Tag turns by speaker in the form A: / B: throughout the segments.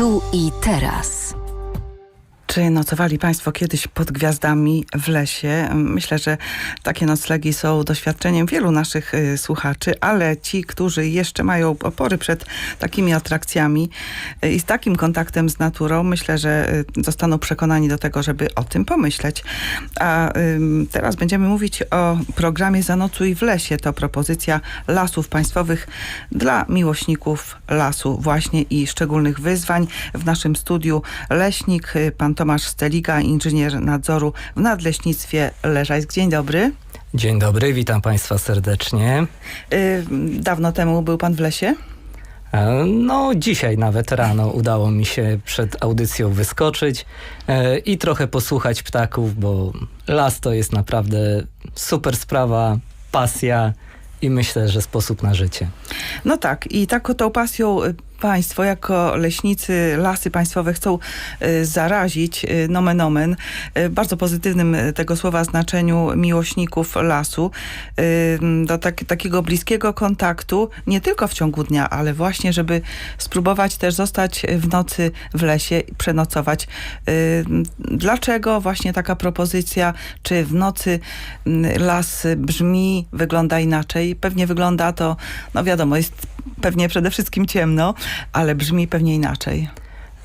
A: Tu i teraz.
B: Czy nocowali Państwo kiedyś pod gwiazdami w lesie? Myślę, że takie noclegi są doświadczeniem wielu naszych y, słuchaczy, ale ci, którzy jeszcze mają opory przed takimi atrakcjami y, i z takim kontaktem z naturą, myślę, że y, zostaną przekonani do tego, żeby o tym pomyśleć. A teraz będziemy mówić o programie Zanocuj w lesie. To propozycja lasów państwowych dla miłośników lasu właśnie i szczególnych wyzwań. W naszym studiu leśnik, y, pan Tomasz Steliga, inżynier nadzoru w Nadleśnictwie Leżajsk. Dzień dobry.
C: Dzień dobry, witam Państwa serdecznie.
B: Y, Dawno temu był pan w lesie?
C: E, No, dzisiaj nawet rano udało mi się przed audycją wyskoczyć e, i trochę posłuchać ptaków, bo las to jest naprawdę super sprawa, pasja i myślę, że sposób na życie.
B: No tak, i taką tą pasją y, państwo jako leśnicy, lasy państwowe chcą y, zarazić y, nomen omen, y, bardzo pozytywnym tego słowa znaczeniu miłośników lasu, do tak, takiego bliskiego kontaktu, nie tylko w ciągu dnia, ale właśnie, żeby spróbować też zostać w nocy w lesie, przenocować. Y, Dlaczego właśnie taka propozycja, czy w nocy las brzmi, wygląda inaczej? Pewnie wygląda to, no wiadomo, jest pewnie przede wszystkim ciemno, ale brzmi pewnie inaczej.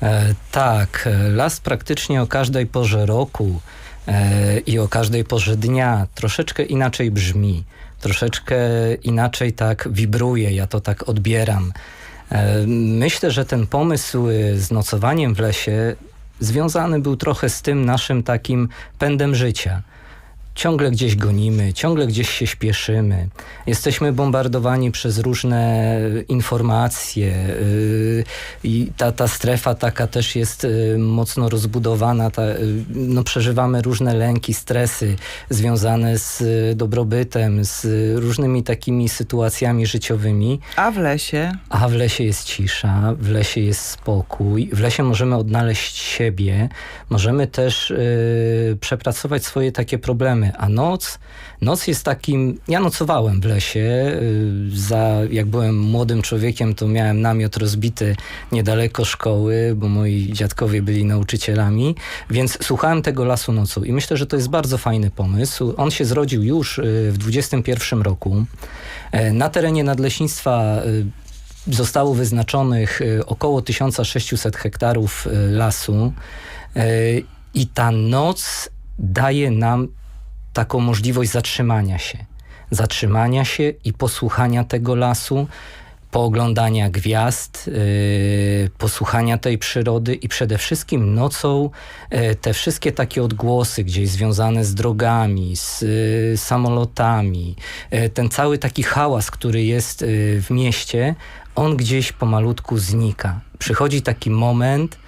C: E, tak, e, las praktycznie o każdej porze roku e, i o każdej porze dnia troszeczkę inaczej brzmi, troszeczkę inaczej tak wibruje, ja to tak odbieram. E, myślę, że ten pomysł e, z nocowaniem w lesie związany był trochę z tym naszym takim pędem życia. Ciągle gdzieś gonimy, ciągle gdzieś się śpieszymy. Jesteśmy bombardowani przez różne informacje yy, i ta, ta strefa taka też jest yy, mocno rozbudowana. Ta, no, przeżywamy różne lęki, stresy związane z y, dobrobytem, z y, różnymi takimi sytuacjami życiowymi.
B: A w lesie?
C: A w lesie jest cisza, w lesie jest spokój, w lesie możemy odnaleźć siebie, możemy też yy, przepracować swoje takie problemy. A noc, noc jest takim. Ja nocowałem w lesie. Yy, za, jak byłem młodym człowiekiem, to miałem namiot rozbity niedaleko szkoły, bo moi dziadkowie byli nauczycielami, więc słuchałem tego lasu nocą. I myślę, że to jest bardzo fajny pomysł. On się zrodził już yy, w 21 roku. Yy, na terenie nadleśnictwa yy, zostało wyznaczonych y, około 1600 hektarów y, lasu y, i ta noc daje nam taką możliwość zatrzymania się. Zatrzymania się i posłuchania tego lasu, pooglądania gwiazd, yy, posłuchania tej przyrody i przede wszystkim nocą yy, te wszystkie takie odgłosy gdzieś związane z drogami, z yy, samolotami, yy, ten cały taki hałas, który jest yy, w mieście, on gdzieś pomalutku znika. Przychodzi taki moment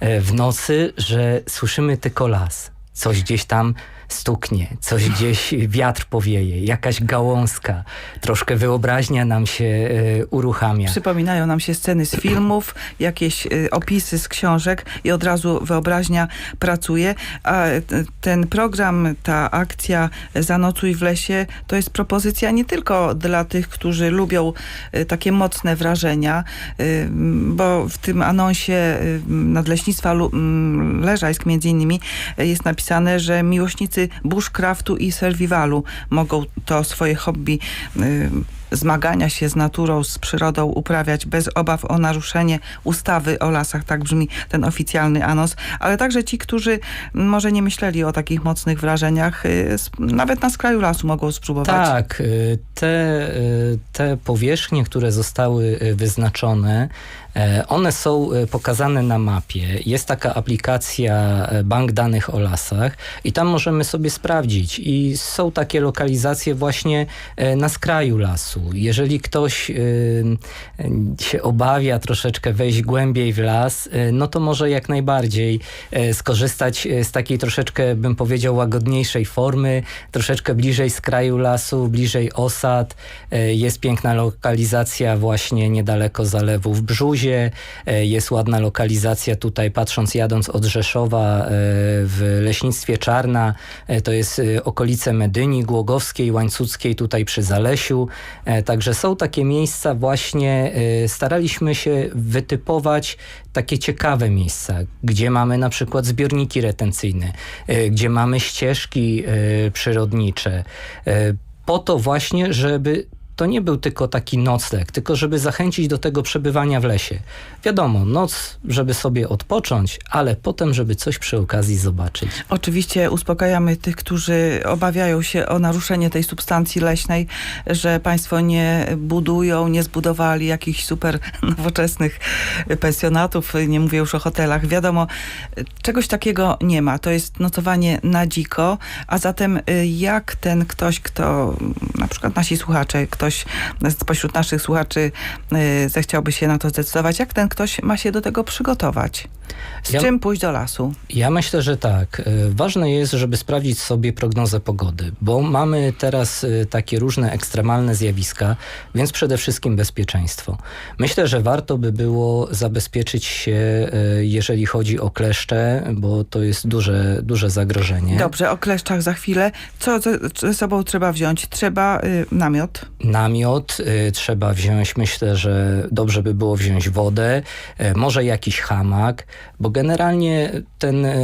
C: yy, w nocy, że słyszymy tylko las. Coś gdzieś tam stuknie, coś gdzieś wiatr powieje, jakaś gałązka, troszkę wyobraźnia nam się y, uruchamia.
B: Przypominają nam się sceny z filmów, jakieś y, opisy z książek i od razu wyobraźnia pracuje. A y, ten program, ta akcja Zanocuj w lesie, to jest propozycja nie tylko dla tych, którzy lubią takie mocne wrażenia, bo w tym anonsie Nadleśnictwa Leżajsk między innymi jest napisane, że miłośnicy bushcraftu i survivalu. Mogą to swoje hobby y, zmagania się z naturą, z przyrodą uprawiać bez obaw o naruszenie ustawy o lasach, tak brzmi ten oficjalny anons, ale także ci, którzy może nie myśleli o takich mocnych wrażeniach, y, nawet na skraju lasu mogą spróbować.
C: Tak, y, te, y, te powierzchnie, które zostały wyznaczone, one są pokazane na mapie. Jest taka aplikacja Bank Danych o Lasach i tam możemy sobie sprawdzić. I są takie lokalizacje właśnie na skraju lasu. Jeżeli ktoś y, y, się obawia troszeczkę wejść głębiej w las, y, no to może jak najbardziej e, skorzystać e, z takiej troszeczkę, bym powiedział, łagodniejszej formy, troszeczkę bliżej skraju lasu, bliżej osad. Jest piękna lokalizacja właśnie niedaleko zalewu w Brzuzie. Jest ładna lokalizacja tutaj, patrząc, jadąc od Rzeszowa w leśnictwie Czarna. To jest okolice Medyni, Głogowskiej, Łańcuckiej, tutaj przy Zalesiu. E, Także są takie miejsca właśnie, e, staraliśmy się wytypować takie ciekawe miejsca, gdzie mamy na przykład zbiorniki retencyjne, e, gdzie mamy ścieżki przyrodnicze, po to właśnie, żeby to nie był tylko taki nocleg, tylko żeby zachęcić do tego przebywania w lesie. Wiadomo, noc, żeby sobie odpocząć, ale potem, żeby coś przy okazji zobaczyć.
B: Oczywiście uspokajamy tych, którzy obawiają się o naruszenie tej substancji leśnej, że państwo nie budują, nie zbudowali jakichś super nowoczesnych pensjonatów, nie mówię już o hotelach. Wiadomo, czegoś takiego nie ma. To jest nocowanie na dziko, a zatem y, jak ten ktoś, kto, na przykład nasi słuchacze, ktoś spośród naszych słuchaczy y, zechciałby się na to zdecydować, jak ten ktoś ma się do tego przygotować? Z
C: Ja-
B: czym pójść do lasu?
C: Ja myślę, że tak. E, Ważne jest, żeby sprawdzić sobie prognozę pogody, bo mamy teraz e, takie różne ekstremalne zjawiska, więc przede wszystkim bezpieczeństwo. Myślę, że warto by było zabezpieczyć się, e, jeżeli chodzi o kleszcze, bo to jest duże, duże zagrożenie.
B: Dobrze, o kleszczach za chwilę. Co ze, sobą trzeba wziąć? Trzeba y, namiot.
C: Namiot y, trzeba wziąć, myślę, że dobrze by było wziąć wodę, e, może jakiś hamak, bo generalnie ten, e,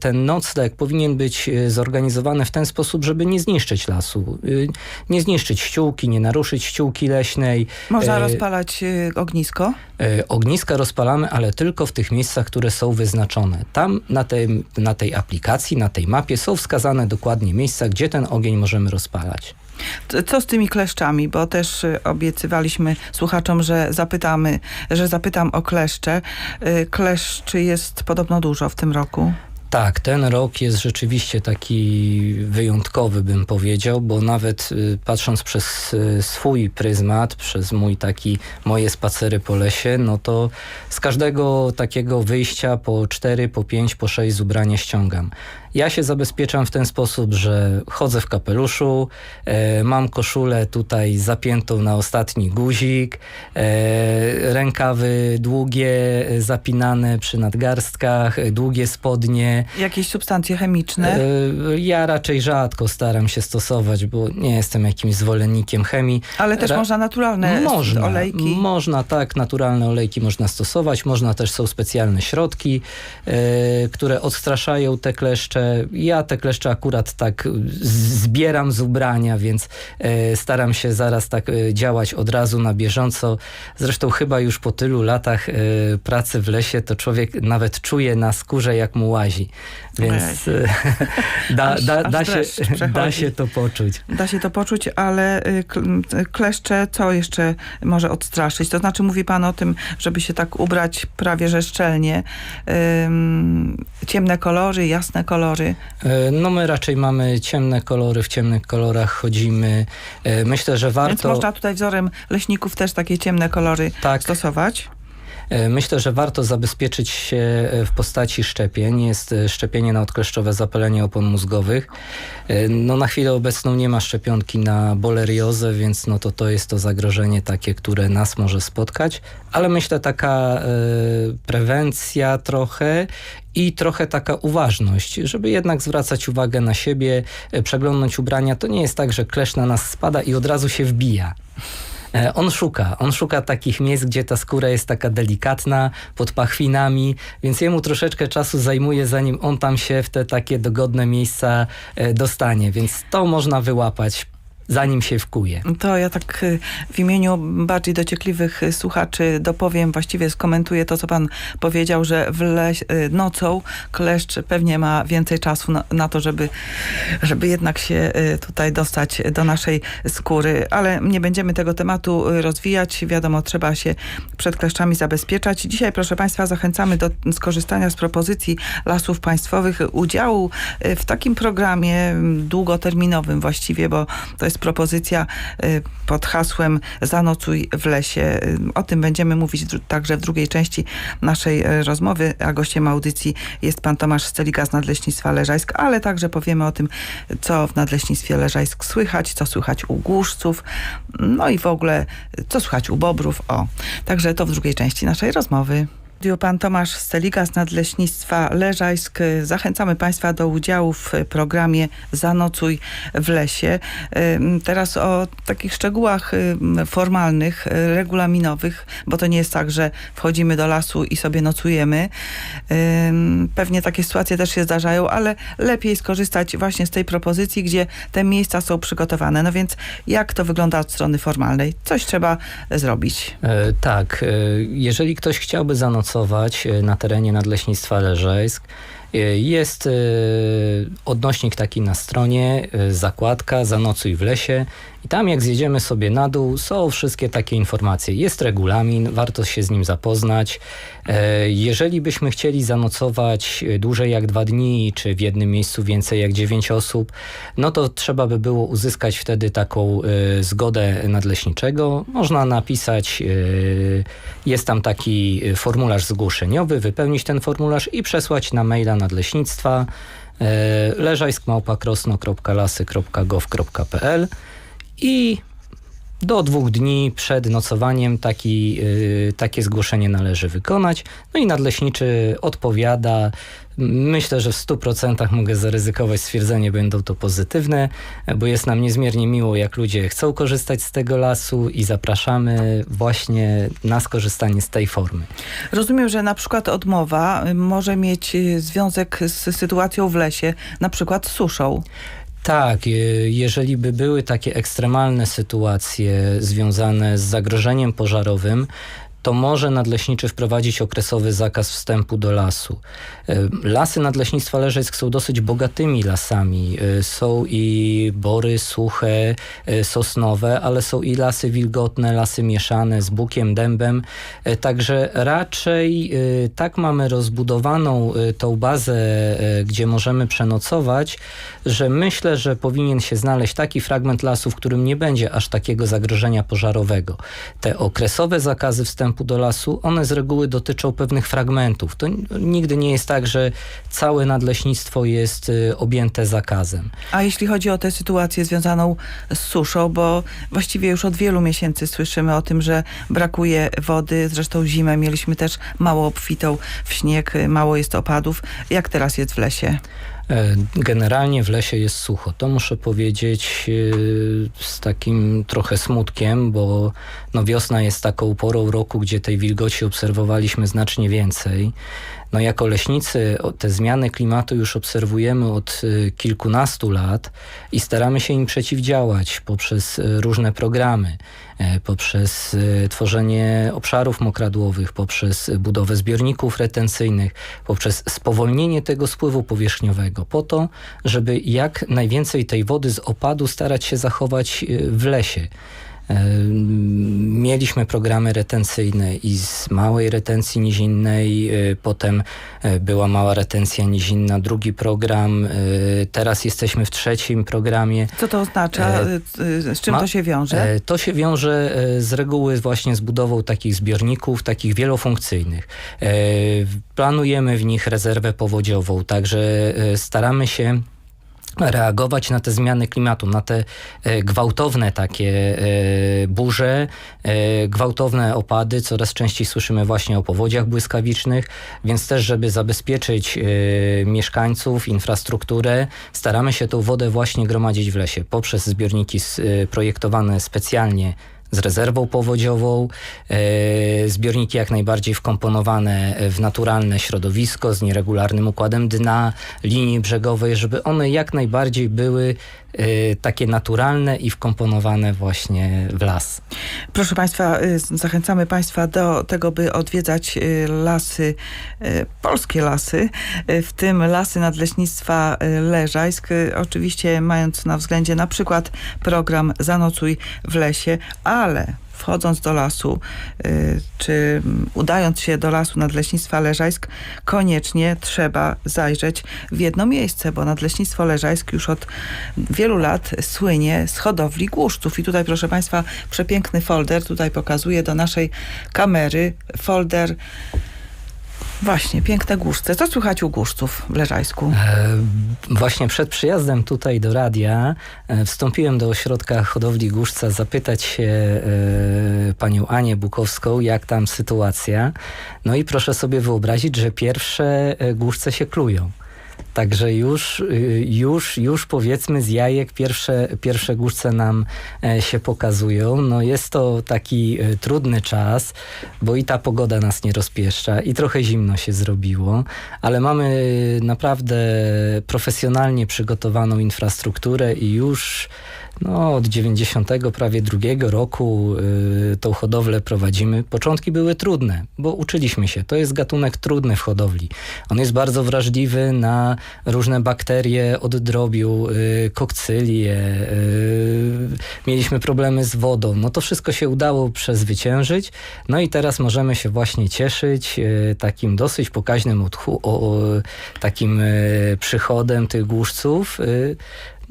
C: ten nocleg powinien być e, zorganizowany w ten sposób, żeby nie zniszczyć lasu. Y, Nie zniszczyć ściółki, nie naruszyć ściółki leśnej.
B: Można
C: E,
B: rozpalać ognisko.
C: E, Ogniska rozpalamy, ale tylko w tych miejscach, które są wyznaczone. Tam na tej, na tej aplikacji, na tej mapie są wskazane dokładnie miejsca, gdzie ten ogień możemy rozpalać.
B: Co z tymi kleszczami? Bo też y, obiecywaliśmy słuchaczom, że zapytamy, że zapytam o kleszcze. Y, Kleszczy jest podobno dużo w tym roku.
C: Tak, ten rok jest rzeczywiście taki wyjątkowy, bym powiedział, bo nawet y, patrząc przez swój pryzmat, przez mój taki, moje spacery po lesie, no to z każdego takiego wyjścia po 4, po 5, po 6 z ubrania ściągam. Ja się zabezpieczam w ten sposób, że chodzę w kapeluszu, e, mam koszulę tutaj zapiętą na ostatni guzik, e, rękawy długie, e, zapinane przy nadgarstkach, e, długie spodnie.
B: Jakieś substancje chemiczne.
C: E, Ja raczej rzadko staram się stosować, bo nie jestem jakimś zwolennikiem chemii.
B: ale też
C: ra-
B: można naturalne
C: Można,
B: olejki.
C: można, tak, naturalne olejki można stosować, można też są specjalne środki, e, które odstraszają te kleszcze. Ja te kleszcze akurat tak zbieram z ubrania, więc e, staram się zaraz tak e, działać od razu na bieżąco. Zresztą chyba już po tylu latach e, pracy w lesie to człowiek nawet czuje na skórze jak mu łazi, więc da, da, da, się, da się to poczuć.
B: Da się to poczuć, ale y, kl- kleszcze co jeszcze może odstraszyć? To znaczy mówi pan o tym, żeby się tak ubrać prawie że szczelnie. Ciemne kolory, jasne kolory.
C: E, No my raczej mamy ciemne kolory, w ciemnych kolorach chodzimy. E, Myślę, że
B: Więc
C: warto,
B: można tutaj wzorem leśników też takie ciemne kolory
C: tak,
B: stosować.
C: E, myślę, że warto zabezpieczyć się e, w postaci szczepień. Jest e, szczepienie na odkleszczowe zapalenie opon mózgowych. No na chwilę obecną nie ma szczepionki na boleriozę, więc no to to jest to zagrożenie takie, które nas może spotkać, ale myślę taka prewencja trochę i trochę taka uważność, żeby jednak zwracać uwagę na siebie, przeglądnąć ubrania. To nie jest tak, że klesz na nas spada i od razu się wbija. E, On szuka, on szuka takich miejsc, gdzie ta skóra jest taka delikatna, pod pachwinami, więc jemu troszeczkę czasu zajmuje, zanim on tam się w te takie dogodne miejsca e, dostanie, więc to można wyłapać, zanim się wkuje.
B: To ja tak y, w imieniu bardziej dociekliwych słuchaczy dopowiem, właściwie skomentuję to, co pan powiedział, że w leś, y, nocą kleszcz pewnie ma więcej czasu na, na to, żeby, żeby jednak się y, tutaj dostać do naszej skóry, ale nie będziemy tego tematu rozwijać. Wiadomo, trzeba się przed kleszczami zabezpieczać. Dzisiaj, proszę państwa, zachęcamy do skorzystania z propozycji Lasów Państwowych, udziału w takim programie mm, długoterminowym właściwie, bo to jest propozycja y, pod hasłem Zanocuj w lesie. Y, O tym będziemy mówić także w drugiej części naszej y, rozmowy, a gościem audycji jest pan Tomasz Sceliga z Nadleśnictwa Leżajsk, ale także powiemy o tym, co w Nadleśnictwie Leżajsk słychać, co słychać u głuszców, no i w ogóle co słychać u bobrów. O, także to w drugiej części naszej rozmowy. Studiu pan Tomasz Steliga z Nadleśnictwa Leżajsk. Zachęcamy Państwa do udziału w programie Zanocuj w lesie. Teraz o takich szczegółach formalnych, regulaminowych, bo to nie jest tak, że wchodzimy do lasu i sobie nocujemy. Pewnie takie sytuacje też się zdarzają, ale lepiej skorzystać właśnie z tej propozycji, gdzie te miejsca są przygotowane. No więc jak to wygląda od strony formalnej? Coś trzeba zrobić.
C: E, Tak, e, jeżeli ktoś chciałby zanocować e, na terenie Nadleśnictwa Leżajsk, e, jest e, odnośnik taki na stronie, e, zakładka Zanocuj w lesie i tam jak zjedziemy sobie na dół są wszystkie takie informacje. Jest regulamin, warto się z nim zapoznać. E, Jeżeli byśmy chcieli zanocować e, dłużej jak dwa dni, czy w jednym miejscu więcej jak dziewięć osób, no to trzeba by było uzyskać wtedy taką e, zgodę nadleśniczego. Można napisać, e, jest tam taki e, formularz zgłoszeniowy, wypełnić ten formularz i przesłać na maila nadleśnictwa e, leżajskmałpa.krosno.lasy.gov.pl i do dwóch dni przed nocowaniem taki, y, takie zgłoszenie należy wykonać. No i nadleśniczy odpowiada. Myślę, że w 100% mogę zaryzykować stwierdzenie, będą to pozytywne, bo jest nam niezmiernie miło, jak ludzie chcą korzystać z tego lasu i zapraszamy właśnie na skorzystanie z tej formy.
B: Rozumiem, że na przykład odmowa y, może mieć y, związek z sytuacją w lesie, na przykład suszą.
C: Tak, je- jeżeli by były takie ekstremalne sytuacje związane z zagrożeniem pożarowym, to może nadleśniczy wprowadzić okresowy zakaz wstępu do lasu. E, Lasy Nadleśnictwa Leżajsk są dosyć bogatymi lasami. E, Są i bory suche, e, sosnowe, ale są i lasy wilgotne, lasy mieszane z bukiem, dębem. Także raczej tak mamy rozbudowaną tą bazę, gdzie możemy przenocować, że myślę, że powinien się znaleźć taki fragment lasu, w którym nie będzie aż takiego zagrożenia pożarowego. Te okresowe zakazy wstępu do lasu, one z reguły dotyczą pewnych fragmentów. To nigdy nie jest tak, że całe nadleśnictwo jest y, objęte zakazem.
B: A jeśli chodzi o tę sytuację związaną z suszą, bo właściwie już od wielu miesięcy słyszymy o tym, że brakuje wody, zresztą zimę mieliśmy też mało obfitą w śnieg, y, mało jest opadów. Jak teraz jest w lesie?
C: E, Generalnie w lesie jest sucho. To muszę powiedzieć e, z takim trochę smutkiem, bo no wiosna jest taką porą roku, gdzie tej wilgoci obserwowaliśmy znacznie więcej. No jako leśnicy te zmiany klimatu już obserwujemy od e, kilkunastu lat i staramy się im przeciwdziałać poprzez e, różne programy, e, poprzez e, tworzenie obszarów mokradłowych, poprzez budowę zbiorników retencyjnych, poprzez spowolnienie tego spływu powierzchniowego, po to, żeby jak najwięcej tej wody z opadu starać się zachować w lesie. Mieliśmy programy retencyjne i z małej retencji nizinnej, e, potem e, była mała retencja nizinna, drugi program, e, teraz jesteśmy w trzecim programie.
B: Co to oznacza? Z czym to się wiąże?
C: To się wiąże z reguły właśnie z budową takich zbiorników, takich wielofunkcyjnych. Planujemy w nich rezerwę powodziową, także staramy się reagować na te zmiany klimatu, na te e, gwałtowne takie e, burze, e, gwałtowne opady. Coraz częściej słyszymy właśnie o powodziach błyskawicznych, więc też, żeby zabezpieczyć mieszkańców, infrastrukturę, staramy się tą wodę właśnie gromadzić w lesie poprzez zbiorniki projektowane specjalnie z rezerwą powodziową, e, zbiorniki jak najbardziej wkomponowane w naturalne środowisko z nieregularnym układem dna, linii brzegowej, żeby one jak najbardziej były takie naturalne i wkomponowane właśnie w las.
B: Proszę Państwa, y, zachęcamy Państwa do tego, by odwiedzać y, lasy, y, polskie lasy, y, w tym lasy Nadleśnictwa y, Leżajsk. Y, Oczywiście mając na względzie na przykład program Zanocuj w lesie, ale wchodząc do lasu, y, czy udając się do lasu Nadleśnictwa Leżajsk, koniecznie trzeba zajrzeć w jedno miejsce, bo Nadleśnictwo Leżajsk już od wielu lat słynie z hodowli głuszców. I tutaj, proszę Państwa, przepiękny folder, tutaj pokazuję do naszej kamery, folder Właśnie, piękne głuszce. Co słychać u głuszców w Leżajsku?
C: E, Właśnie przed przyjazdem tutaj do radia e, wstąpiłem do ośrodka hodowli Górzca zapytać się e, panią Anię Bukowską, jak tam sytuacja. No i proszę sobie wyobrazić, że pierwsze e, Górzce się klują. Także już, y, już, już powiedzmy z jajek pierwsze, pierwsze górzce nam e, się pokazują. No jest to taki e, trudny czas, bo i ta pogoda nas nie rozpieszcza i trochę zimno się zrobiło, ale mamy naprawdę profesjonalnie przygotowaną infrastrukturę i już no, od 90 prawie drugiego roku y, tą hodowlę prowadzimy. Początki były trudne, bo uczyliśmy się. To jest gatunek trudny w hodowli. On jest bardzo wrażliwy na różne bakterie od drobiu, y, kokcylie. Y, mieliśmy problemy z wodą. No to wszystko się udało przezwyciężyć. No i teraz możemy się właśnie cieszyć y, takim dosyć pokaźnym odchu- o, o, takim y, przychodem tych głuszców.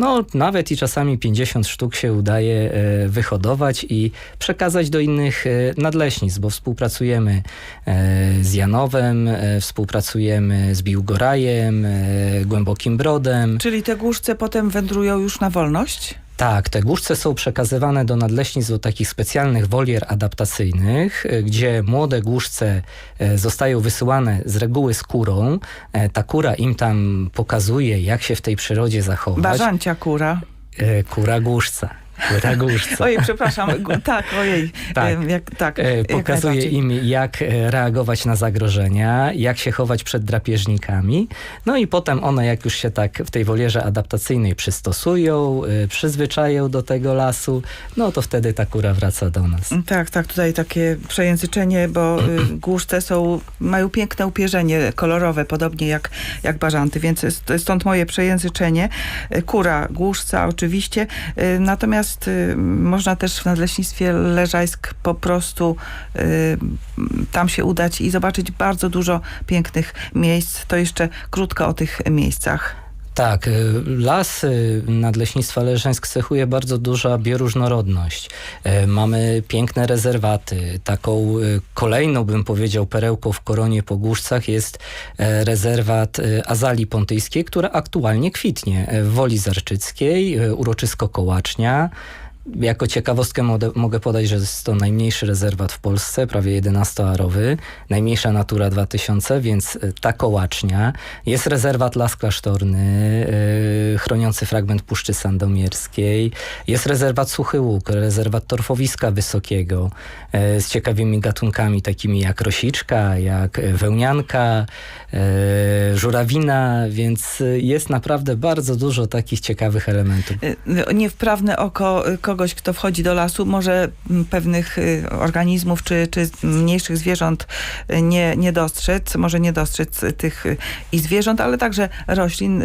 C: No, nawet i czasami 50 sztuk się udaje e, wyhodować i przekazać do innych e, nadleśnic, bo współpracujemy e, z Janowem, współpracujemy z Biłgorajem, Głębokim Brodem.
B: Czyli te głuszce potem wędrują już na wolność?
C: Tak, te głuszce są przekazywane do nadleśnic do takich specjalnych wolier adaptacyjnych, e, gdzie młode głuszce e, zostają wysyłane z reguły z kurą. E, Ta kura im tam pokazuje, jak się w tej przyrodzie zachować.
B: Bażancia kura.
C: Kura głuszca. Głuszca.
B: Ojej, przepraszam. Tak, ojej.
C: Tak.
B: Jak, tak
C: E,
B: jak
C: Pokazuje
B: najbardziej.
C: im, jak e, reagować na zagrożenia, jak się chować przed drapieżnikami. No i potem one, jak już się tak w tej wolierze adaptacyjnej przystosują, e, przyzwyczają do tego lasu, no to wtedy ta kura wraca do nas.
B: Tak, tak, tutaj takie przejęzyczenie, bo y, głuszce są, mają piękne upierzenie kolorowe, podobnie jak, jak bażanty, więc stąd moje przejęzyczenie. Y, Kura, głuszca oczywiście, y, y, można też w Nadleśnictwie Leżajsk po prostu y, tam się udać i zobaczyć bardzo dużo pięknych miejsc. To jeszcze krótko o tych miejscach.
C: Tak, y, las y, Nadleśnictwa Leżeńsk cechuje bardzo duża bioróżnorodność. E, Mamy piękne rezerwaty. Taką y, kolejną, bym powiedział, perełką w koronie po Głuszcach jest e, rezerwat y, Azalii Pontyjskiej, która aktualnie kwitnie e, w Woli Zarczyckiej, y, uroczysko Kołacznia. Jako ciekawostkę mogę podać, że jest to najmniejszy rezerwat w Polsce, prawie 11-arowy, najmniejsza Natura 2000, więc y, ta kołacznia. Jest rezerwat Las Klasztorny, y, chroniący fragment Puszczy Sandomierskiej. Jest rezerwat Suchy Łuk, rezerwat Torfowiska Wysokiego y, z ciekawymi gatunkami takimi jak rosiczka, jak wełnianka, żurawina, więc jest naprawdę bardzo dużo takich ciekawych elementów.
B: Y, niewprawne oko kogoś, kto wchodzi do lasu, może mm, pewnych y, organizmów czy, czy mniejszych zwierząt y, nie, nie dostrzec, może nie dostrzec tych y, i zwierząt, ale także roślin.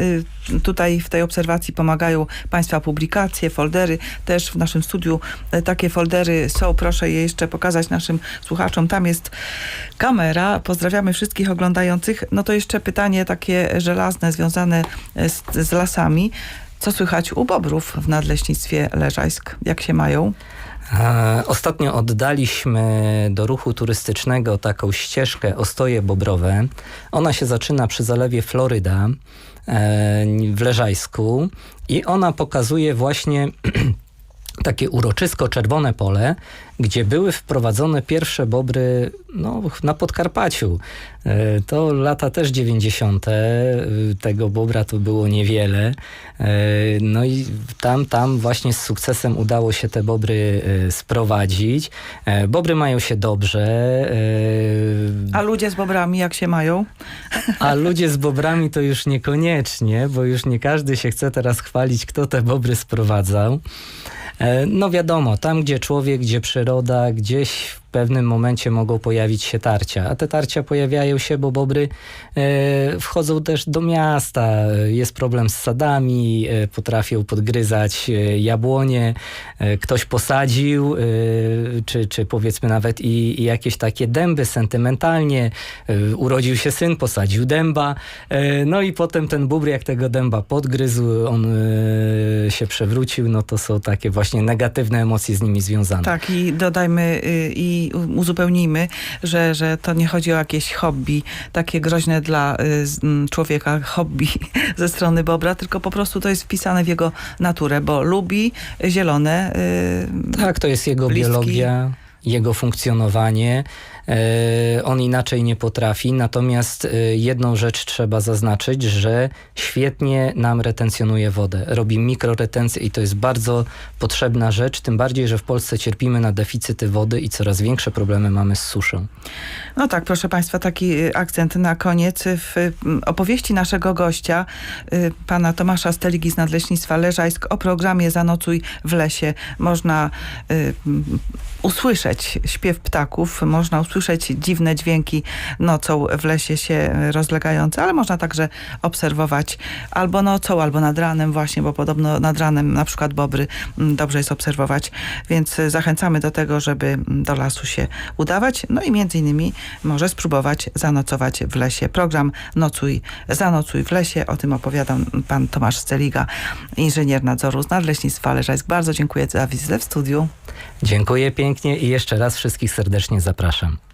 B: Tutaj w tej obserwacji pomagają Państwa publikacje, foldery. Też w naszym studiu takie foldery są. Proszę je jeszcze pokazać naszym słuchaczom. Tam jest kamera. Pozdrawiamy wszystkich oglądających. No to jeszcze pytanie takie żelazne związane z, z lasami. Co słychać u bobrów w Nadleśnictwie Leżajsk? Jak się mają?
C: Ostatnio oddaliśmy do ruchu turystycznego taką ścieżkę Ostoje Bobrowe. Ona się zaczyna przy zalewie Floryda e, w Leżajsku i ona pokazuje właśnie takie uroczysko czerwone pole, gdzie były wprowadzone pierwsze bobry no, na Podkarpaciu. E, To lata też 90. e, Tego bobra to było niewiele. E, No i tam, tam właśnie z sukcesem udało się te bobry sprowadzić. Bobry mają się dobrze.
B: A ludzie z bobrami jak się mają?
C: a ludzie z bobrami to już niekoniecznie, bo już nie każdy się chce teraz chwalić, kto te bobry sprowadzał. E, No wiadomo, tam gdzie człowiek, gdzie przyroda, gdzieś w pewnym momencie mogą pojawić się tarcia, a te tarcia pojawiają się, bo bobry e, wchodzą też do miasta, jest problem z sadami, e, potrafią podgryzać e, jabłonie, ktoś posadził, czy, czy powiedzmy nawet i, i jakieś takie dęby sentymentalnie, urodził się syn, posadził dęba, no i potem ten bóbr jak tego dęba podgryzł, on się przewrócił, no to są takie właśnie negatywne emocje z nimi związane.
B: Tak, i dodajmy y, i i uzupełnijmy, że, że to nie chodzi o jakieś hobby, takie groźne dla y, z- m, człowieka hobby ze strony Bobra, tylko po prostu to jest wpisane w jego naturę, bo lubi zielone. y,
C: Tak, to jest jego
B: Listki.
C: biologia, jego funkcjonowanie. E, on inaczej nie potrafi, natomiast e, jedną rzecz trzeba zaznaczyć, że świetnie nam retencjonuje wodę. Robi mikroretencję i to jest bardzo potrzebna rzecz, tym bardziej, że w Polsce cierpimy na deficyty wody i coraz większe problemy mamy z suszą.
B: No tak, proszę Państwa, taki y, akcent na koniec. W y, opowieści naszego gościa, y, pana Tomasza Steligi z Nadleśnictwa Leżajsk o programie Zanocuj w lesie można usłyszeć śpiew ptaków, można usłyszeć dziwne dźwięki nocą w lesie się rozlegające, ale można także obserwować albo nocą, albo nad ranem właśnie, bo podobno nad ranem na przykład bobry m, dobrze jest obserwować, więc zachęcamy do tego, żeby m, do lasu się udawać, no i między innymi może spróbować zanocować w lesie. Program Nocuj, Zanocuj w lesie, o tym opowiadał pan Tomasz Celiga, inżynier nadzoru z Nadleśnictwa Leżajsk. Bardzo dziękuję za wizytę w studiu.
C: Dziękuję pięknie i jeszcze raz wszystkich serdecznie zapraszam.